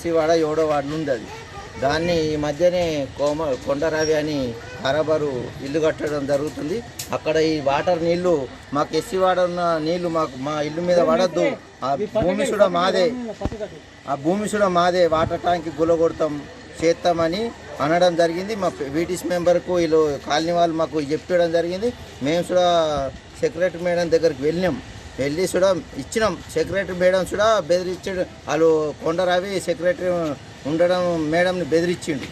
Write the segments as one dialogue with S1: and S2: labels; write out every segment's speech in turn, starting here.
S1: SC వాడ ఏడో వార్డులు ఉంది అది దాన్ని ఈ మధ్యనే కోమ కొండరావి అని హరబరు ఇల్లు కట్టడం జరుగుతుంది. అక్కడ ఈ వాటర్ నీళ్ళు మాకు ఎస్సీ వాడ ఉన్న నీళ్ళు మాకు మా ఇల్లు మీద పడద్దు. ఆ భూమి కూడా మాదే. ఆ భూమి కూడా మాదే. వాటర్ ట్యాంక్ గులగొడతాం చేస్తామని అనడం జరిగింది. మా వీటీస్ మెంబర్కు వీళ్ళు కాలనీ వాళ్ళు మాకు చెప్పడం జరిగింది. మేము కూడా సెక్రటరీ మేడం దగ్గరికి వెళ్ళినాం. వెళ్ళి కూడా ఇచ్చినాం. సెక్రటరీ మేడం కూడా బెదిరించాడు వాళ్ళు కొండ రవి సెక్రటరీ ఉండడం మేడంని బెదిరించిండు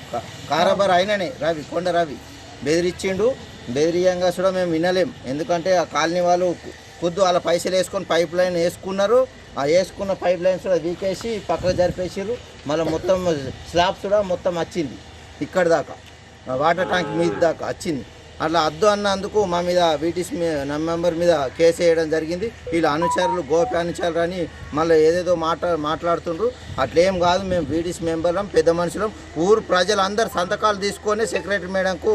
S1: కారాబార్ అయిననే రవి కొండ రవి. బెదిరించిండు బెదిరియంగా కూడా మేము వినలేం. ఎందుకంటే ఆ కాలనీ వాళ్ళు కొద్దు వాళ్ళ పైసలు వేసుకొని పైప్ లైన్ వేసుకున్నారు. ఆ వేసుకున్న పైప్ లైన్స్ కూడా వీకేసి పక్కకు జరిపేసారు మళ్ళీ మొత్తం స్లాబ్స్ కూడా మొత్తం వచ్చింది. ఇక్కడ దాకా. వాటర్ ట్యాంక్ మీద దాకా వచ్చింది. అట్లా అద్దు అన్నందుకు మా మీద వీటిస్ నా మెంబర్ మీద కేసు వేయడం జరిగింది. వీళ్ళ అనుచరులు గోపి అనుచరులు అని మళ్ళీ ఏదేదో మాట్లా మాట్లాడుతుండ్రు. అట్లేం కాదు మేము వీటీస్ మెంబర్లం పెద్ద మనుషులం. ఊరు ప్రజలందరూ సంతకాలు తీసుకొని సెక్రటరీ మేడంకు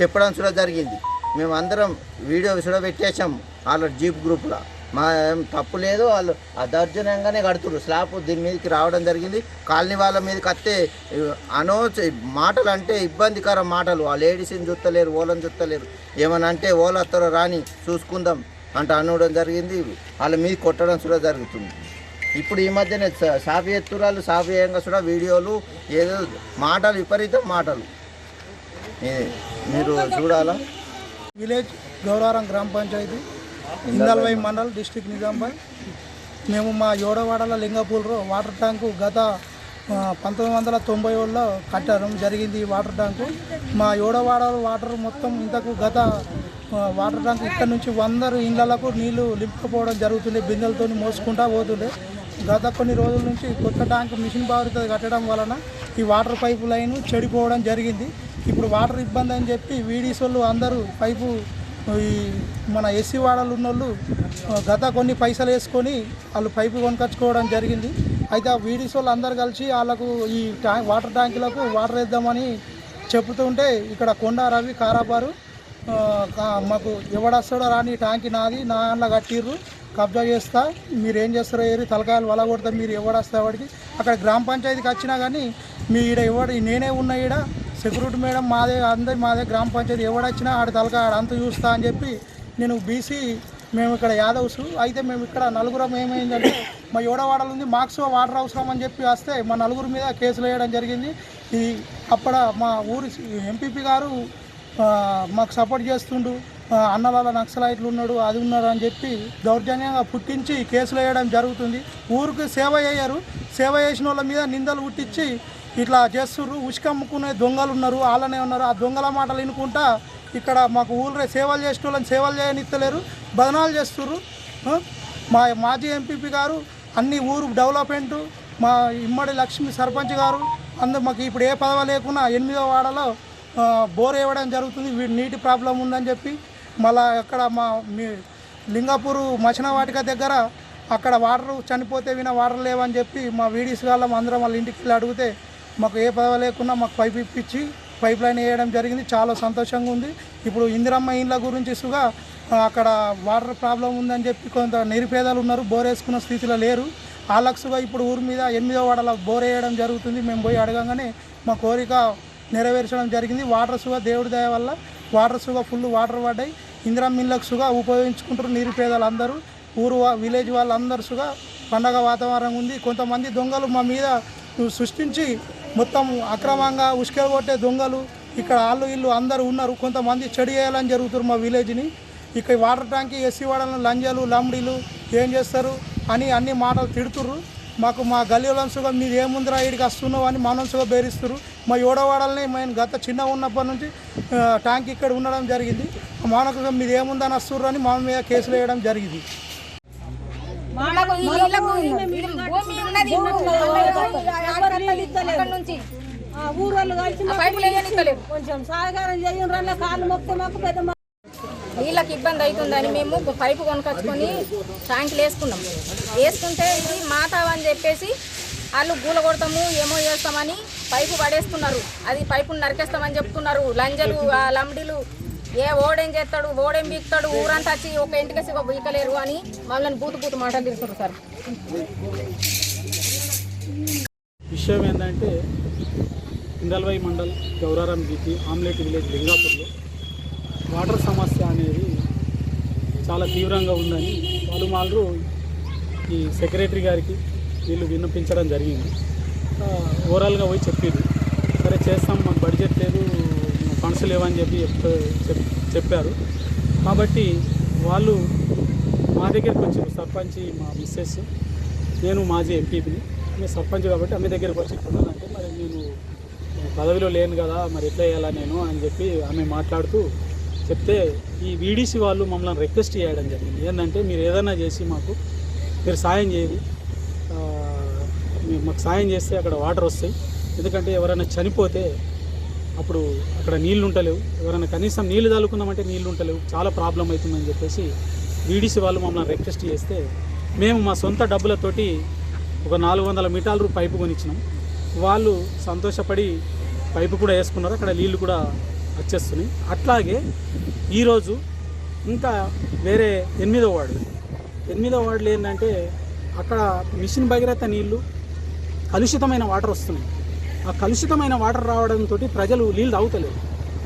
S1: చెప్పడం కూడా జరిగింది. మేము అందరం వీడియో చూడబెట్టేశాం వాళ్ళ జీప్ గ్రూప్లో. మా ఏం తప్పు లేదు వాళ్ళు ఆ దౌర్జన్యంగానే స్లాబ్ దీని మీదకి రావడం జరిగింది. కాలనీ వాళ్ళ మీదకి వస్తే అనోచ మాటలు అంటే ఇబ్బందికర మాటలు. ఆ లేడీస్ని చూస్తలేరు ఓలని చూస్తలేరు. ఏమని అంటే ఓల వస్తారో రాని చూసుకుందాం అంటే అనవడం జరిగింది. వాళ్ళ మీద కొట్టడం కూడా జరుగుతుంది. ఇప్పుడు ఈ మధ్యనే సాఫ్ సాఫీ ఎత్తురాలు సాఫీయంగా కూడా వీడియోలు ఏదో మాటలు విపరీతం మాటలు. మీరు చూడాలా?
S2: విలేజ్ గౌరవరం గ్రామ పంచాయతీ. ఇందల్వై మండల్ డిస్టిక్ నిజామాబాద్ మేము మా యోడవాడల లింగపూర్లో వాటర్ ట్యాంకు గత పంతొమ్మిది వందల తొంభై ఏడులో కట్టడం జరిగింది ఈ వాటర్ ట్యాంకు. మా యోడవాడ వాటర్ మొత్తం ఇంతకు గత వాటర్ ట్యాంక్ ఇక్కడ నుంచి వందరు ఇళ్ళకు నీళ్ళు నింపుకుపోవడం జరుగుతుంది బిందెలతో మోసుకుంటా పోతుండే. గత కొన్ని రోజుల నుంచి కొత్త ట్యాంక్ మిషన్ బాధిత కట్టడం వలన ఈ వాటర్ పైపు లైన్ చెడిపోవడం జరిగింది. ఇప్పుడు వాటర్ ఇబ్బంది అని చెప్పి వీడీస్ అందరూ పైపు ఈ మన ఎస్సీ వాడలు ఉన్న వాళ్ళు గత కొన్ని పైసలు వేసుకొని వాళ్ళు పైపు కొనుకొచ్చుకోవడం జరిగింది. అయితే ఆ వీడిస్ వాళ్ళు అందరు కలిసి వాళ్ళకు ఈ ట్యాంక్ వాటర్ ట్యాంకులకు వాటర్ వేద్దామని చెబుతుంటే ఇక్కడ కొండ రవి కారాబారు మాకు ఎవడొస్తాడో రాని ట్యాంకి నాది నా దాంట్లో కట్టిర్రు కబ్జా చేస్తా మీరు ఏం చేస్తారో ఏరి తలకాయలు వల కొడతా మీరు ఎవడొస్తా వాడికి? అక్కడ గ్రామ పంచాయతీకి వచ్చినా కానీ మీ ఈడ ఎవడు నేనే ఉన్నా ఈడ సెక్యూరిటీ మేడం మాదే అందరి మాదే గ్రామ పంచాయతీ ఎవడొచ్చినా ఆడ తలక ఆడ అంత చూస్తా అని చెప్పి నేను బీసీ మేము ఇక్కడ యాదవ్స్ అయితే మేము ఇక్కడ నలుగురం ఏమైందంటే మా ఏడవాడలు ఉంది మాక్స్ వాటర్ అవసరం అని చెప్పి వస్తే మా నలుగురు మీద కేసులు వేయడం జరిగింది. ఈ అక్కడ మా ఊరి ఎంపీపీ గారు మాకు సపోర్ట్ చేస్తుండు. ఆ, అన్నలాల నక్సలైట్లు ఉన్నాడు అది ఉన్నాడు అని చెప్పి దౌర్జన్యంగా పుట్టించి కేసులు వేయడం జరుగుతుంది. ఊరికి సేవ చేయరు. సేవ చేసిన వాళ్ళ మీద నిందలు పుట్టించి ఇట్లా చేస్తున్నారు ఉచికమ్ముకునే దొంగలు ఉన్నారు వాళ్ళనే ఉన్నారు. ఆ దొంగల మాటలు వినుకుంటా ఇక్కడ మాకు ఊళ్ళో సేవలు చేసిన వాళ్ళని సేవలు చేయనిస్తలేరు బదనాలు చేస్తున్నారు మా మాజీ ఎంపీపీ గారు అన్ని ఊరు డెవలప్మెంట్ మా ఇమ్మడి లక్ష్మి సర్పంచ్ గారు అందరు మాకు ఇప్పుడు ఏ పదవి లేకున్నా ఎనిమిదో వాడలో బోర్ వేయడం జరుగుతుంది నీటి ప్రాబ్లం ఉందని చెప్పి మళ్ళా అక్కడ మా మీ లింగాపూరు మచనవాటిక దగ్గర అక్కడ వాటర్ చనిపోతే విన వాటర్ లేవని చెప్పి మా వీడీస్ వాళ్ళం అందరం వాళ్ళ ఇంటికి వెళ్ళి అడిగితే మాకు ఏ పదవి లేకున్నా మాకు పైపు ఇప్పించి పైప్ లైన్ వేయడం జరిగింది. చాలా సంతోషంగా ఉంది. ఇప్పుడు ఇందిరమ్మ ఇండ్ల గురించి సుగా అక్కడ వాటర్ ప్రాబ్లం ఉందని చెప్పి కొంత నిరుపేదలు ఉన్నారు. బోర్ వేసుకున్న స్థితిలో లేరు. ఆలక్సుగా ఇప్పుడు ఊరి మీద ఎనిమిదో వాడల బోర్ వేయడం జరుగుతుంది. మేము పోయి అడగంగానే మా కోరిక నెరవేర్చడం జరిగింది. వాటర్ సుగా దేవుడి దయ వల్ల వాటర్ సుగా ఫుల్ వాటర్ పడ్డాయి. ఇందిరా మిల్లకు సుగా ఉపయోగించుకుంటారు నిరుపేదలు అందరూ ఊరు విలేజ్ వాళ్ళందరూ సుగా పండగ వాతావరణం ఉంది. కొంతమంది దొంగలు మా మీద సృష్టించి మొత్తం అక్రమంగా ఉసుకెలు కొట్టే దొంగలు ఇక్కడ వాళ్ళు ఇల్లు అందరూ ఉన్నారు. కొంతమంది చెడు చేయాలని జరుగుతారు మా విలేజ్ని. ఇక్కడ వాటర్ ట్యాంక్ ఎస్సీ వాడలను లంజాలు లంబడీలు ఏం చేస్తారు అని అన్ని మాటలు తిడుతుర్రు. మాకు మా గల్లీలంసుగా మీరు ఏముందిరా ఇడికి వస్తున్నావు అని మనసుగా బేరిస్తారు మా ఏడవాడల్ని మేము గత చిన్న ఉన్నప్పటి నుంచి ట్యాంక్ ఇక్కడ ఉండడం జరిగింది. మానకుగా మీరు ఏముందని వస్తుర్రు అని మా మీద కేసులు వేయడం జరిగింది
S3: మాకు ఈ నీళ్ళకు భూమి ఉన్నది అక్కడ నుంచి
S4: కలిసి కొంచెం సహకారం చేయండి కాళ్ళు మాకు పెద్ద
S3: నీళ్ళకి ఇబ్బంది అవుతుందని మేము పైపు కొనుకొచ్చుకొని ట్యాంకులు వేసుకున్నాం. వేసుకుంటే ఇది మాతావు అని చెప్పేసి వాళ్ళు గూల కొడతాము ఏమో చేస్తామని పైపు పడేస్తున్నారు. అది పైపుని నరికేస్తామని చెప్తున్నారు. లంజలు లంబడీలు ఏ ఓడేం చేస్తాడు? ఓడేం బీక్తాడు ఊరంతా వచ్చి ఒక ఇంటికి బీకలేరు అని మమ్మల్ని బూతు బూతు మాటలు తీసుకుంటారు సార్.
S5: విషయం ఏంటంటే ఇందల్వై మండల్ గౌరారం బీపీ ఆమ్లెట్ విలేజ్ లింగాపూర్లో వాటర్ సమస్య అనేది చాలా తీవ్రంగా ఉందని పలుమాలు ఈ సెక్రటరీ గారికి వీళ్ళు విన్నపించడం జరిగింది. ఓవరాల్గా పోయి చెప్పింది సరే చేస్తాం మాకు బడ్జెట్ లేదు ఫండ్స్ లేవని చెప్పి చెప్- చెప్పారు. కాబట్టి వాళ్ళు మా దగ్గరికి వచ్చారు సర్పంచ్ మా మిస్సెస్ నేను మాజీ ఎంపీని. నేను సర్పంచ్ కాబట్టి ఆమె దగ్గరికి వచ్చి అంటే మరి నేను పదవిలో లేను కదా మరి ఎట్లా వేయాలా నేను? అని చెప్పి ఆమె మాట్లాడుతూ చెప్తే ఈ వీడీసీ వాళ్ళు మమ్మల్ని రిక్వెస్ట్ చేయడం జరిగింది. ఏంటంటే మీరు ఏదైనా చేసి మాకు మీరు సాయం చేయండి. మీరు మాకు సాయం చేస్తే అక్కడ వాటర్ వస్తాయి. ఎందుకంటే ఎవరైనా చనిపోతే అప్పుడు అక్కడ నీళ్ళు ఉంటలేవు ఎవరైనా కనీసం నీళ్ళు తలుకున్నామంటే నీళ్ళు ఉంటలేవు చాలా ప్రాబ్లం అవుతుందని చెప్పేసి వీడీసీ వాళ్ళు మమ్మల్ని రిక్వెస్ట్ చేస్తే మేము మా సొంత డబ్బులతోటి ఒక నాలుగు వందల మీటర్లు పైపు కొనిచ్చినాం. వాళ్ళు సంతోషపడి పైపు కూడా వేసుకున్నారు. అక్కడ నీళ్ళు కూడా వచ్చేస్తున్నాయి. అట్లాగే ఈరోజు ఇంకా వేరే ఎనిమిదో వార్డు. ఎనిమిదో వార్డులు ఏంటంటే అక్కడ మిషన్ భగీరథ నీళ్ళు కలుషితమైన వాటర్ వస్తున్నాయి. ఆ కలుషితమైన వాటర్ రావడంతో ప్రజలు నీళ్ళు తాగుతలేరు.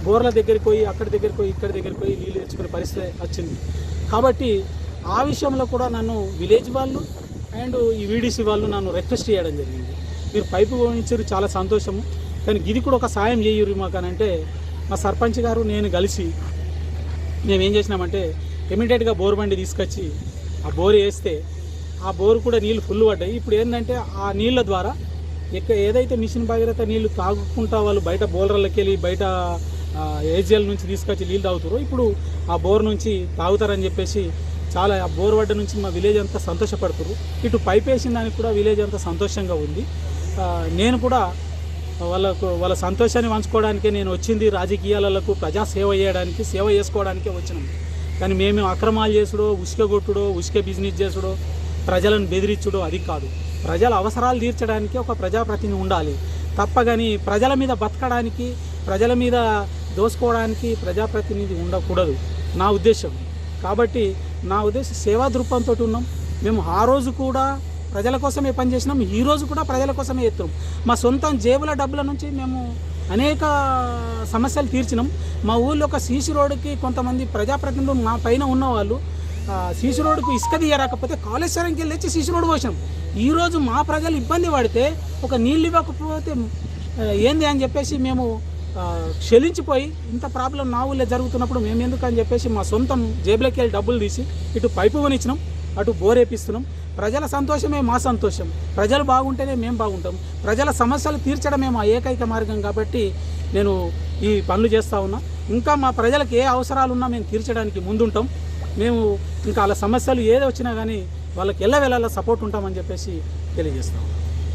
S5: బోర్ల దగ్గరికి పోయి అక్కడి దగ్గరికి పోయి ఇక్కడి దగ్గరికి పోయి నీళ్ళు తెచ్చుకునే పరిస్థితి వచ్చింది. కాబట్టి ఆ విషయంలో కూడా నన్ను విలేజ్ వాళ్ళు అండ్ ఈ వీడీసీ వాళ్ళు నన్ను రిక్వెస్ట్ చేయడం జరిగింది. మీరు పైపు పోయించారు చాలా సంతోషము. కానీ ఇది కూడా ఒక సాయం చేయరు మాకు అని అంటే మా సర్పంచ్ గారు నేను కలిసి మేము ఏం చేసినామంటే ఇమీడియట్గా బోర్ బండి తీసుకొచ్చి ఆ బోర్ వేస్తే ఆ బోర్ కూడా నీళ్ళు ఫుల్ పడ్డాయి. ఇప్పుడు ఏంటంటే ఆ నీళ్ళ ద్వారా ఎక్క ఏదైతే మిషన్ భగీరథ నీళ్ళు తాగుకుంటా వాళ్ళు బయట బోర్లకి వెళ్ళి బయట ఏజిఎల్ నుంచి తీసుకొచ్చి నీళ్ళు తాగుతారు ఇప్పుడు ఆ బోర్ నుంచి తాగుతారని చెప్పేసి చాలా ఆ బోర్ వడ్డ నుంచి మా విలేజ్ అంతా సంతోషపడుతున్నారు ఇటు పైప్ వేసిన దానికి కూడా విలేజ్ అంతా సంతోషంగా ఉంది. నేను కూడా వాళ్ళకు వాళ్ళ సంతోషాన్ని పంచుకోవడానికే నేను వచ్చింది రాజకీయాలకు ప్రజా సేవ చేయడానికి సేవ చేసుకోవడానికే వచ్చినాం. కానీ మేము అక్రమాలు చేసుడో ఉసుక కొట్టుడో ఉసుక బిజినెస్ చేసుడో ప్రజలను బెదిరించుడో అది కాదు. ప్రజల అవసరాలు తీర్చడానికి ఒక ప్రజాప్రతినిధి ఉండాలి. తప్పగాని ప్రజల మీద బతకడానికి ప్రజల మీద దోసుకోవడానికి ప్రజాప్రతినిధి ఉండకూడదు. నా ఉద్దేశం. కాబట్టి నా ఉద్దేశం సేవా దృక్పంతో ఉన్నాం. మేము ఆ రోజు కూడా ప్రజల కోసమే పనిచేసినాం. ఈ రోజు కూడా ప్రజల కోసమే ఎత్తున్నాం. మా సొంతం జేబుల డబ్బుల నుంచి మేము అనేక సమస్యలు తీర్చినాం. మా ఊళ్ళో ఒక సీసీ రోడ్డుకి కొంతమంది ప్రజాప్రతినిధులు మా పైన ఉన్నవాళ్ళు సీసీ రోడ్డుకు ఇసుక తీయరాకపోతే కాళేశ్వరంకి వెళ్ళి వచ్చి సీసీ రోడ్డు పోసినాం ఈరోజు మా ప్రజలు ఇబ్బంది పడితే ఒక నీళ్ళు ఇవ్వకపోతే ఏంది అని చెప్పేసి మేము క్షలించిపోయి ఇంత ప్రాబ్లం నా ఊళ్ళో జరుగుతున్నప్పుడు మేము ఎందుకు అని చెప్పేసి మా సొంతం జేబులోకి వెళ్ళి డబ్బులు తీసి ఇటు పైపు కొనిచ్చినాం అటు బోరేపిస్తున్నాం. ప్రజల సంతోషమే మా సంతోషం. ప్రజలు బాగుంటేనే మేము బాగుంటాం. ప్రజల సమస్యలు తీర్చడమే మా ఏకైక మార్గం కాబట్టి నేను ఈ పనులు చేస్తూ ఉన్నా. ఇంకా మా ప్రజలకు ఏ అవసరాలు ఉన్నా మేము తీర్చడానికి ముందుంటాం. మేము ఇంకా వాళ్ళ సమస్యలు ఏది వచ్చినా కానీ వాళ్ళకి ఎల్ల వెళ్ళాలో సపోర్ట్ ఉంటామని చెప్పేసి తెలియజేస్తాం